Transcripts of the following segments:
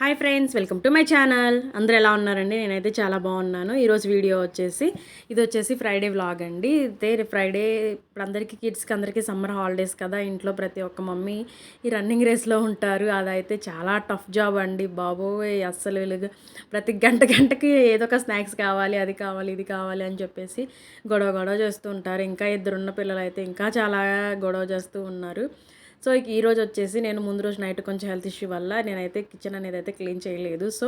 Hi friends welcome to my channel. అందరూ ఎలా ఉన్నారండి? నేనైతే చాలా బాగున్నాను. ఈరోజు వీడియో వచ్చేసి ఇది వచ్చేసి ఫ్రైడే వ్లాగ్ అండి. ఇదే ఫ్రైడే ఇప్పుడు అందరికీ కిడ్స్కి అందరికీ సమ్మర్ హాలిడేస్ కదా. ఇంట్లో ప్రతి ఒక్క మమ్మీ ఈ రన్నింగ్ రేస్లో ఉంటారు. అదైతే చాలా టఫ్ జాబ్ అండి. బాబోయ్ అస్సలు వెలుగు. ప్రతి గంట గంటకి ఏదో ఒక స్నాక్స్ కావాలి అది కావాలి ఇది కావాలి అని చెప్పేసి గొడవ గొడవ చేస్తూ ఉంటారు. ఇంకా ఇద్దరున్న పిల్లలు అయితే ఇంకా చాలా గొడవ చేస్తూ ఉన్నారు. సో ఇక ఈరోజు వచ్చేసి నేను ముందు రోజు నైట్ కొంచెం హెల్త్ ఇష్యూ వల్ల నేనైతే కిచెన్ అనేది అయితే క్లీన్ చేయలేదు. సో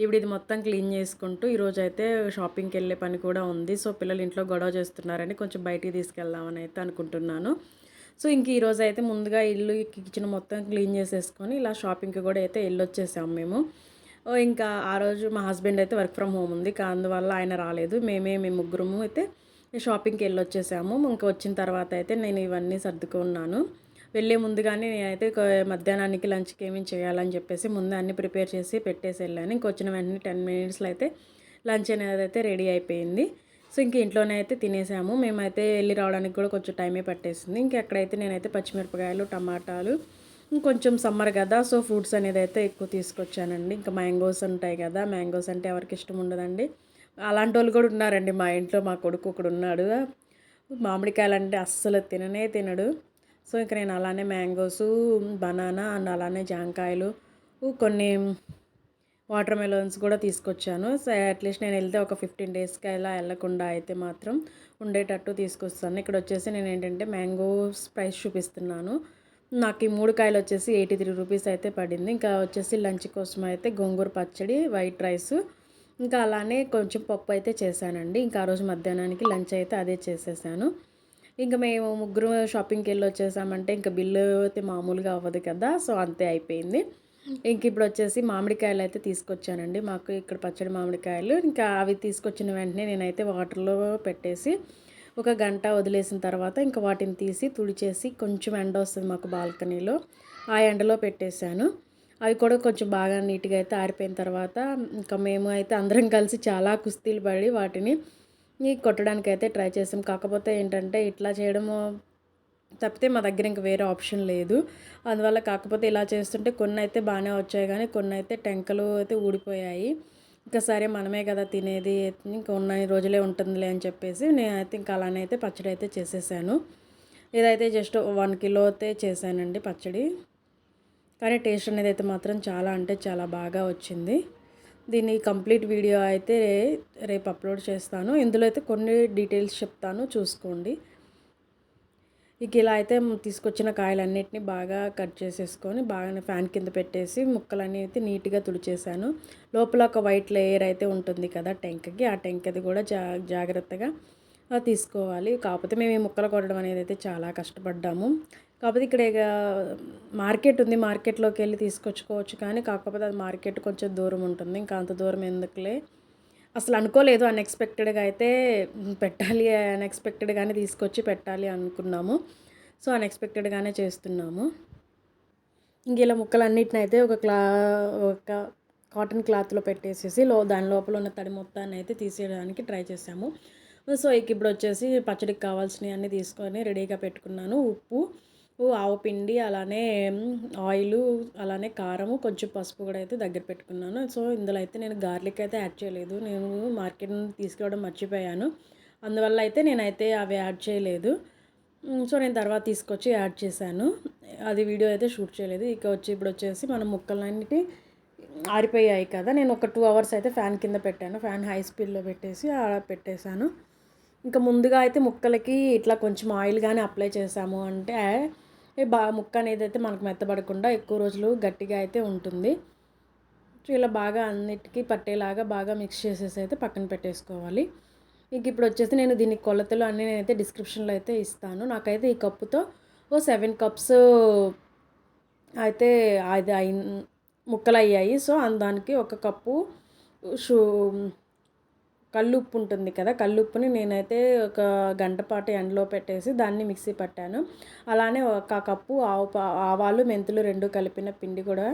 ఇప్పుడు ఇది మొత్తం క్లీన్ చేసుకుంటూ ఈరోజు అయితే షాపింగ్కి వెళ్ళే పని కూడా ఉంది. సో పిల్లలు ఇంట్లో గొడవ చేస్తున్నారని కొంచెం బయటికి తీసుకెళ్దామని అయితే అనుకుంటున్నాను. సో ఇంక ఈరోజు అయితే ముందుగా ఇల్లు కిచెన్ మొత్తం క్లీన్ చేసేసుకొని ఇలా షాపింగ్కి కూడా అయితే వెళ్ళొచ్చేసాము మేము. ఇంకా ఆ రోజు మా హస్బెండ్ అయితే వర్క్ ఫ్రమ్ హోమ్ ఉంది. అందువల్ల ఆయన రాలేదు. మేమే మేము ముగ్గురము అయితే షాపింగ్కి వెళ్ళొచ్చేసాము. ఇంకా వచ్చిన తర్వాత అయితే నేను ఇవన్నీ సర్దుకున్నాను. వెళ్ళే ముందుగానే నేనైతే మధ్యాహ్నానికి లంచ్కి ఏమేమి చేయాలని చెప్పేసి ముందు అన్ని ప్రిపేర్ చేసి పెట్టేసి వెళ్ళాను. ఇంకొచ్చిన వెంటనే టెన్ మినిట్స్లో అయితే లంచ్ అనేది అయితే రెడీ అయిపోయింది. సో ఇంక ఇంట్లోనే అయితే తినేసాము. మేమైతే వెళ్ళి రావడానికి కూడా కొంచెం టైమే పట్టేసింది. ఇంకెక్కడైతే నేనైతే పచ్చిమిరపకాయలు టమాటాలు ఇంకొంచెం సమ్మర్ కదా సో ఫ్రూట్స్ అనేది అయితే ఎక్కువ తీసుకొచ్చానండి. ఇంకా మ్యాంగోస్ ఉంటాయి కదా మ్యాంగోస్ అంటే ఎవరికి ఇష్టం ఉండదండి. అలాంటి వాళ్ళు కూడా ఉన్నారండి మా ఇంట్లో. మా కొడుకు ఒకడు ఉన్నాడు. మామిడికాయలు అంటే అస్సలు తిననే తినడు. సో ఇంకా నేను అలానే మ్యాంగోస్ బనానా అండ్ అలానే జాంకాయలు కొన్ని వాటర్ మెలోన్స్ కూడా తీసుకొచ్చాను. సో అట్లీస్ట్ నేను వెళ్తే ఒక ఫిఫ్టీన్ డేస్కి అలా వెళ్ళకుండా అయితే మాత్రం ఉండేటట్టు తీసుకొస్తాను. ఇక్కడ వచ్చేసి నేను ఏంటంటే మ్యాంగోస్ ప్రైస్ చూపిస్తున్నాను. నాకు ఈ మూడు కాయలు వచ్చేసి ఎయిటీ త్రీ రూపీస్ అయితే పడింది. ఇంకా వచ్చేసి లంచ్ కోసం అయితే గోంగూర పచ్చడి వైట్ రైస్ ఇంకా అలానే కొంచెం పప్పు అయితే చేశానండి. ఇంకా ఆ రోజు మధ్యాహ్నానికి లంచ్ అయితే అదే చేసేసాను. ఇంకా మేము ముగ్గురు షాపింగ్కి వెళ్ళి వచ్చేసామంటే ఇంకా బిల్లు అయితే మామూలుగా అవ్వదు కదా సో అంతే అయిపోయింది. ఇంక ఇప్పుడు వచ్చేసి మామిడికాయలు అయితే తీసుకొచ్చానండి. మాకు ఇక్కడ పచ్చడి మామిడికాయలు ఇంకా అవి తీసుకొచ్చిన వెంటనే నేనైతే వాటర్లో పెట్టేసి ఒక గంట వదిలేసిన తర్వాత ఇంకా వాటిని తీసి తుడిచేసి కొంచెం ఎండ వస్తుంది మాకు బాల్కనీలో ఆ ఎండలో పెట్టేశాను. అవి కూడా కొంచెం బాగా నీట్గా అయితే ఆరిపోయిన తర్వాత ఇంకా మేము అయితే అందరం కలిసి చాలా కుస్తీలు పడి వాటిని కొట్టడానికి అయితే ట్రై చేసాం. కాకపోతే ఏంటంటే ఇట్లా చేయడము తప్పితే మా దగ్గర ఇంక వేరే ఆప్షన్ లేదు. అందువల్ల కాకపోతే ఇలా చేస్తుంటే కొన్ని అయితే బాగానే వచ్చాయి. కానీ కొన్ని అయితే టెంకలు అయితే ఊడిపోయాయి. ఇంకా సరే మనమే కదా తినేది ఇంకా ఉన్న రోజులే ఉంటుందిలే అని చెప్పేసి నేనైతే ఇంకా అలానే అయితే పచ్చడి అయితే చేసేసాను. ఇదైతే జస్ట్ వన్ కిలో అయితే చేశానండి పచ్చడి. కానీ టేస్ట్ అనేది అయితే మాత్రం చాలా అంటే చాలా బాగా వచ్చింది. దీని కంప్లీట్ వీడియో అయితే రేపు అప్లోడ్ చేస్తాను. ఇందులో అయితే కొన్ని డీటెయిల్స్ చెప్తాను. చూసుకోండి. ఇక ఇలా అయితే తీసుకొచ్చిన కాయలన్నిటిని బాగా కట్ చేసేసుకొని బాగా ఫ్యాన్ కింద పెట్టేసి ముక్కలన్నీ అయితే నీట్గా తుడిచేసాను లోపల ఒక వైట్ లేయర్ అయితే ఉంటుంది కదా టెంకకి ఆ టెంకది కూడా జా జాగ్రత్తగా తీసుకోవాలి. కాకపోతే మేము ఈ ముక్కలు కొట్టడం అనేది అయితే చాలా కష్టపడ్డాము. కాకపోతే ఇక్కడ మార్కెట్ ఉంది. మార్కెట్లోకి వెళ్ళి తీసుకొచ్చుకోవచ్చు కానీ కాకపోతే అది మార్కెట్ కొంచెం దూరం ఉంటుంది. ఇంకా అంత దూరం ఎందుకులే? అసలు అనుకోలేదు. అన్ఎక్స్పెక్టెడ్గా అయితే పెట్టాలి. అన్ఎక్స్పెక్టెడ్గానే తీసుకొచ్చి పెట్టాలి అనుకున్నాము. సో అన్ఎక్స్పెక్టెడ్గానే చేస్తున్నాము. ఇంక ఇలా ముక్కలన్నిటిని అయితే ఒక క్లా ఒక కాటన్ క్లాత్లో పెట్టేసేసి లో దాని లోపల ఉన్న తడి మొత్తాన్ని అయితే తీసేయడానికి ట్రై చేసాము సో ఇక ఇప్పుడు వచ్చేసి పచ్చడికి కావాల్సినవి అన్నీ తీసుకొని రెడీగా పెట్టుకున్నాను. ఉప్పు ఆవు పిండి అలానే ఆయిల్ అలానే కారము కొంచెం పసుపు కూడా అయితే దగ్గర పెట్టుకున్నాను. సో ఇందులో అయితే నేను గార్లిక్ అయితే యాడ్ చేయలేదు. నేను మార్కెట్ నుండి తీసుకురావడం మర్చిపోయాను. అందువల్ల అయితే నేనైతే అవి యాడ్ చేయలేదు. సో నేను తర్వాత తీసుకొచ్చి యాడ్ చేశాను. అది వీడియో అయితే షూట్ చేయలేదు. ఇక వచ్చి ఇప్పుడు వచ్చేసి మనం ముక్కలన్నిటి ఆరిపోయాయి కదా. నేను ఒక టూ అవర్స్ అయితే ఫ్యాన్ కింద పెట్టాను. ఫ్యాన్ హై స్పీడ్లో పెట్టేసి అలా పెట్టేశాను. ఇంకా ముందుగా అయితే ముక్కలకి ఇట్లా కొంచెం ఆయిల్ కానీ అప్లై చేసాము అంటే బాగా ముక్క అనేది అయితే మనకు మెత్తబడకుండా ఎక్కువ రోజులు గట్టిగా అయితే ఉంటుంది. సో ఇలా బాగా అన్నిటికీ పట్టేలాగా బాగా మిక్స్ చేసేసి అయితే పక్కన పెట్టేసుకోవాలి. ఇంక ఇప్పుడు వచ్చేసి నేను దీని కొలతలు అన్నీ నేనైతే డిస్క్రిప్షన్లో అయితే ఇస్తాను. నాకైతే ఈ కప్పుతో ఓ సెవెన్ కప్స్ అయితే అది అయి ముక్కలు అయ్యాయి సో దానికి ఒక కప్పు షూ కల్లుప్పు ఉంటుంది కదా కల్లుప్పుని నేనైతే ఒక గంట పాటు ఎండలో పెట్టేసి దాన్ని మిక్సీ పట్టాను. అలానే ఒక కప్పు ఆవు ఆవాలు మెంతులు రెండు కలిపిన పిండి కూడా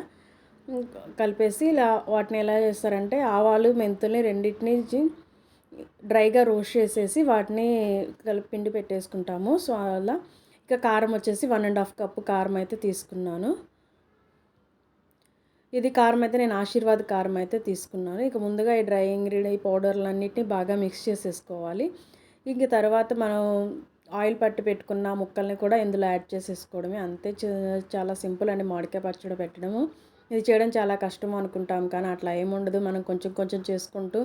కలిపేసి ఇలా వాటిని ఎలా చేస్తారంటే ఆవాలు మెంతుల్ని రెండింటిని డ్రైగా రోస్ట్ చేసేసి వాటిని కలిపి పిండి పెట్టేసుకుంటాము. సో అలా ఇక కారం వచ్చేసి వన్ అండ్ హాఫ్ కప్పు కారం అయితే తీసుకున్నాను. ఇది కారం అయితే నేను ఆశీర్వాద్ కారం అయితే తీసుకున్నాను. ఇక ముందుగా ఈ డ్రై ఇంగ్రీడియం ఈ పౌడర్లన్నిటిని బాగా మిక్స్ చేసేసుకోవాలి. ఇంక తర్వాత మనం ఆయిల్ పట్టి పెట్టుకున్న ముక్కల్ని కూడా ఇందులో యాడ్ చేసేసుకోవడమే. అంతే చాలా సింపుల్ అండి మామిడికాయ పచ్చడి పెట్టడము. ఇది చేయడం చాలా కష్టం అనుకుంటాం కానీ అట్లా ఏముండదు మనం కొంచెం కొంచెం చేసుకుంటూ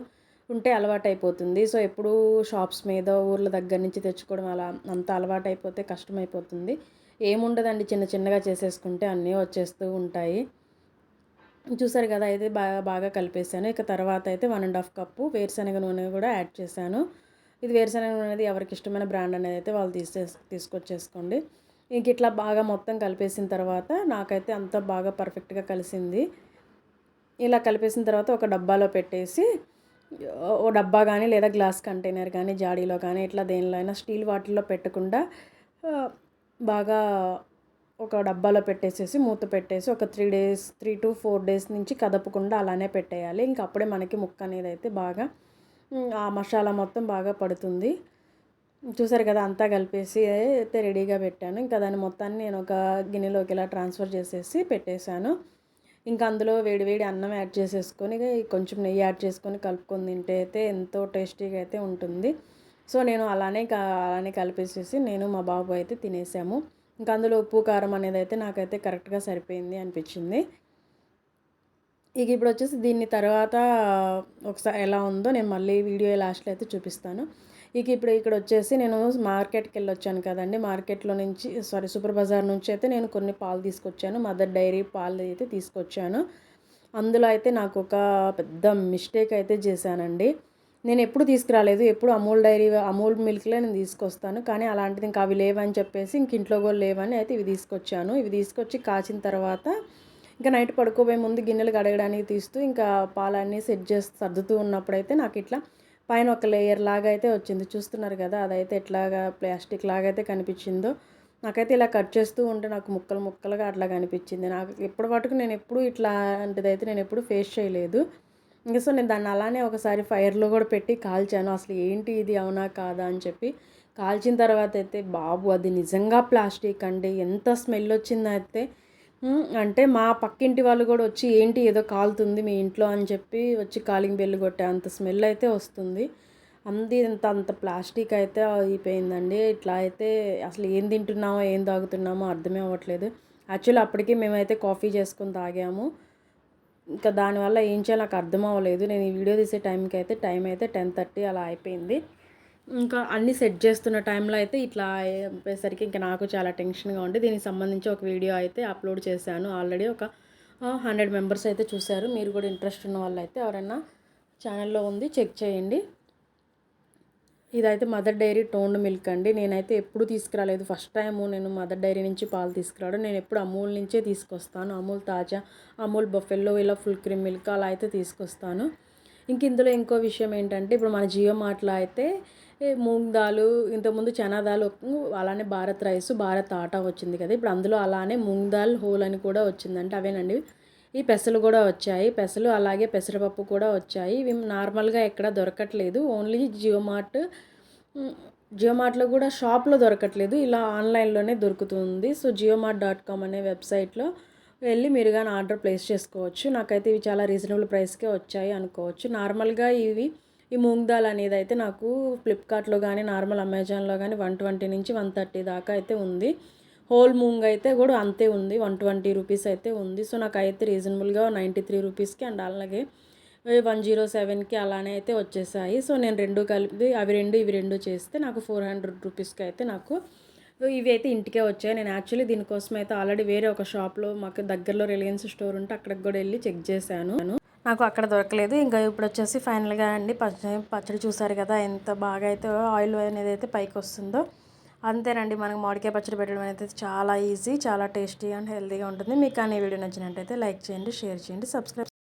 ఉంటే అలవాటు అయిపోతుంది సో ఎప్పుడు షాప్స్ మీద ఊర్ల దగ్గర నుంచి తెచ్చుకోవడం అలా అంత అలవాటు అయిపోతే కష్టమైపోతుంది. ఏముండదండి చిన్న చిన్నగా చేసేసుకుంటే అన్నీ వచ్చేస్తూ ఉంటాయి. చూసారు కదా అయితే బాగా బాగా కలిపేసాను. ఇక తర్వాత అయితే వన్ అండ్ హాఫ్ కప్పు వేరుశనగ నూనె కూడా యాడ్ చేశాను. ఇది వేరుశనగ నూనె అనేది ఎవరికి ఇష్టమైన బ్రాండ్ అనేది అయితే వాళ్ళు తీసే తీసుకొచ్చేసుకోండి. ఇంక ఇట్లా బాగా మొత్తం కలిపేసిన తర్వాత నాకైతే అంత బాగా పర్ఫెక్ట్గా కలిసింది. ఇలా కలిపేసిన తర్వాత ఒక డబ్బాలో పెట్టేసి ఓ డబ్బా కానీ లేదా గ్లాస్ కంటైనర్ కానీ జాడీలో కానీ ఇట్లా దేనిలో అయినా స్టీల్ వాటిల్లో పెట్టకుండా బాగా ఒక డబ్బాలో పెట్టేసేసి మూత పెట్టేసి ఒక three days three to four days నుంచి కదపకుండా అలానే పెట్టేయాలి. ఇంక అప్పుడే మనకి ముక్క అనేది అయితే బాగా ఆ మసాలా మొత్తం బాగా పడుతుంది. చూసారు కదా అంతా కలిపేసి అయితే రెడీగా పెట్టాను. ఇంకా దాని మొత్తాన్ని నేను ఒక గిన్నెలోకి ఇలా ట్రాన్స్ఫర్ చేసేసి పెట్టేశాను. ఇంకా అందులో వేడివేడి అన్నం యాడ్ చేసేసుకొని కొంచెం నెయ్యి యాడ్ చేసుకొని కలుపుకొని తింటే అయితే ఎంతో టేస్టీగా అయితే ఉంటుంది. సో నేను అలానే అలానే కలిపేసేసి నేను మా బాబు అయితే తినేసాము. ఇంకా అందులో ఉప్పు కారం అనేది అయితే నాకైతే కరెక్ట్గా సరిపోయింది అనిపించింది. ఇక ఇప్పుడు వచ్చేసి దీన్ని తర్వాత ఒకసారి ఎలా ఉందో నేను మళ్ళీ వీడియో లాస్ట్లో అయితే చూపిస్తాను. ఇక ఇప్పుడు ఇక్కడ వచ్చేసి నేను మార్కెట్కి వెళ్ళొచ్చాను కదండి. మార్కెట్లో నుంచి సారీ సూపర్ బజార్ నుంచి అయితే నేను కొన్ని పాలు తీసుకొచ్చాను. మదర్ డైరీ పాలు అయితే తీసుకొచ్చాను. అందులో అయితే నాకు ఒక పెద్ద మిస్టేక్ అయితే చేశానండి. నేను ఎప్పుడు తీసుకురాలేదు ఎప్పుడు అమూల్ డైరీ అమూల్ మిల్క్లే నేను తీసుకొస్తాను. కానీ అలాంటిది ఇంకా అవి లేవని చెప్పేసి ఇంక ఇంట్లో కూడా లేవని అయితే ఇవి తీసుకొచ్చాను. ఇవి తీసుకొచ్చి కాచిన తర్వాత ఇంకా నైట్ పడుకోబోయే ముందు గిన్నెలు కడగడానికి తీస్తూ ఇంకా పాలన్నీ సెట్ చేసి సర్దుతూ ఉన్నప్పుడైతే నాకు ఇట్లా పైన ఒక లేయర్ లాగా అయితే వచ్చింది. చూస్తున్నారు కదా అదైతే ఎట్లాగా ప్లాస్టిక్ లాగా అయితే కనిపించిందో. నాకైతే ఇలా కట్ చేస్తూ ఉంటే నాకు ముక్కలు ముక్కలుగా అట్లా కనిపించింది. నాకు ఇప్పటి వరకు నేను ఎప్పుడు ఇట్లాంటిదైతే నేను ఎప్పుడు ఫేస్ చేయలేదు. ఇంకా సో నేను దాన్ని అలానే ఒకసారి ఫైర్లో కూడా పెట్టి కాల్చాను. అసలు ఏంటి ఇది? అవునా? కాదా? అని చెప్పి. కాల్చిన తర్వాత అయితే బాబు అది నిజంగా ప్లాస్టిక్ అండి. ఎంత స్మెల్ వచ్చిందైతే అంటే మా పక్కింటి వాళ్ళు కూడా వచ్చి ఏంటి ఏదో కాలుతుంది మీ ఇంట్లో? అని చెప్పి వచ్చి కాలింగ్ బెల్లు కొట్టే అంత స్మెల్ అయితే వస్తుంది. అంది ఇంత అంత ప్లాస్టిక్ అయితే అయిపోయిందండి. ఇట్లా అయితే అసలు ఏం తింటున్నామో ఏం తాగుతున్నామో అర్థమే అవ్వట్లేదు. యాక్చువల్లీ అప్పటికి మేమైతే కాఫీ చేసుకొని తాగాము. ఇంకా దానివల్ల ఏం చేయాలో నాకు అర్థం అవ్వలేదు. నేను ఈ వీడియో తీసే టైంకి అయితే టైం అయితే టెన్ థర్టీ అలా అయిపోయింది. ఇంకా అన్నీ సెట్ చేస్తున్న టైంలో అయితే ఇట్లా అయిపోయేసరికి ఇంకా నాకు చాలా టెన్షన్గా ఉండి. దీనికి సంబంధించి ఒక వీడియో అయితే అప్లోడ్ చేశాను. ఆల్రెడీ ఒక హండ్రెడ్ మెంబర్స్ అయితే చూశారు. మీరు కూడా ఇంట్రెస్ట్ ఉన్న వాళ్ళు అయితే ఎవరైనా ఛానల్లో ఉంది చెక్ చేయండి. ఇదైతే మదర్ డైరీ టోన్డ్ మిల్క్ అండి. నేనైతే ఎప్పుడు తీసుకురాలేదు. ఫస్ట్ టైం నేను మదర్ డైరీ నుంచి పాలు తీసుకురావడం. నేను ఎప్పుడు అమూల్ నుంచే తీసుకొస్తాను. అమూల్ తాజా అమూల్ బఫెల్లో ఇలా ఫుల్ క్రీమ్ మిల్క్ అలా అయితే తీసుకొస్తాను. ఇంక ఇందులో ఇంకో విషయం ఏంటంటే ఇప్పుడు మన జియో మార్ట్లో అయితే మూంగ్ దాలు ఇంతకుముందు చనా దాలు అలానే భారత్ రైస్ భారత్ ఆటా వచ్చింది కదా. ఇప్పుడు అందులో అలానే మూంగ్ దాల్ హోల్ అని కూడా వచ్చిందంటే అవేనండి. ఈ పెసలు కూడా వచ్చాయి. పెసలు అలాగే పెసరపప్పు కూడా వచ్చాయి. ఇవి నార్మల్గా ఎక్కడ దొరకట్లేదు. ఓన్లీ జియో మార్ట్ జియో మార్ట్లో కూడా షాప్లో దొరకట్లేదు. ఇలా ఆన్లైన్లోనే దొరుకుతుంది. So Jio mart dot com అనే వెబ్సైట్లో వెళ్ళి మీరు కానీ ఆర్డర్ ప్లేస్ చేసుకోవచ్చు. నాకైతే ఇవి చాలా రీజనబుల్ ప్రైస్కే వచ్చాయి అనుకోవచ్చు. నార్మల్గా ఇవి ఈ మూంగ్ దాల్ అనేది అయితే నాకు ఫ్లిప్కార్ట్లో కానీ నార్మల్ అమెజాన్లో కానీ వన్ ట్వంటీ నుంచి వన్ థర్టీ దాకా అయితే ఉంది. హోల్ మూంగ్ అయితే కూడా అంతే ఉంది వన్ ట్వంటీ రూపీస్ అయితే ఉంది. సో నాకు అయితే రీజనబుల్గా నైంటీ త్రీ రూపీస్కి అండ్ అలాగే వన్ జీరో సెవెన్కి అలానే అయితే వచ్చేసాయి. సో నేను రెండు కలిపి అవి రెండు ఇవి రెండు చేస్తే నాకు ఫోర్ హండ్రెడ్ రూపీస్కి అయితే నాకు ఇవి అయితే ఇంటికే వచ్చాయి. నేను యాక్చువల్లీ దీనికోసం అయితే ఆల్రెడీ వేరే ఒక షాప్లో మాకు దగ్గరలో రిలయన్స్ స్టోర్ ఉంటే అక్కడికి కూడా వెళ్ళి చెక్ చేశాను. నాకు అక్కడ దొరకలేదు. ఇంకా ఇప్పుడు వచ్చేసి ఫైనల్గా అండి పచ్చడి పచ్చడి చూసారు కదా ఎంత బాగా అయితే ఆయిల్ అనేది అయితే పైకి వస్తుందో. అంతేనండి. మనకు మామిడికాయ పచ్చడి పెట్టడం అనేది చాలా ఈజీ చాలా టేస్టీ అండ్ హెల్తీగా ఉంటుంది. మీకు కానీ వీడియో నచ్చినట్టయితే లైక్ చేయండి షేర్ చేయండి సబ్స్క్రైబ్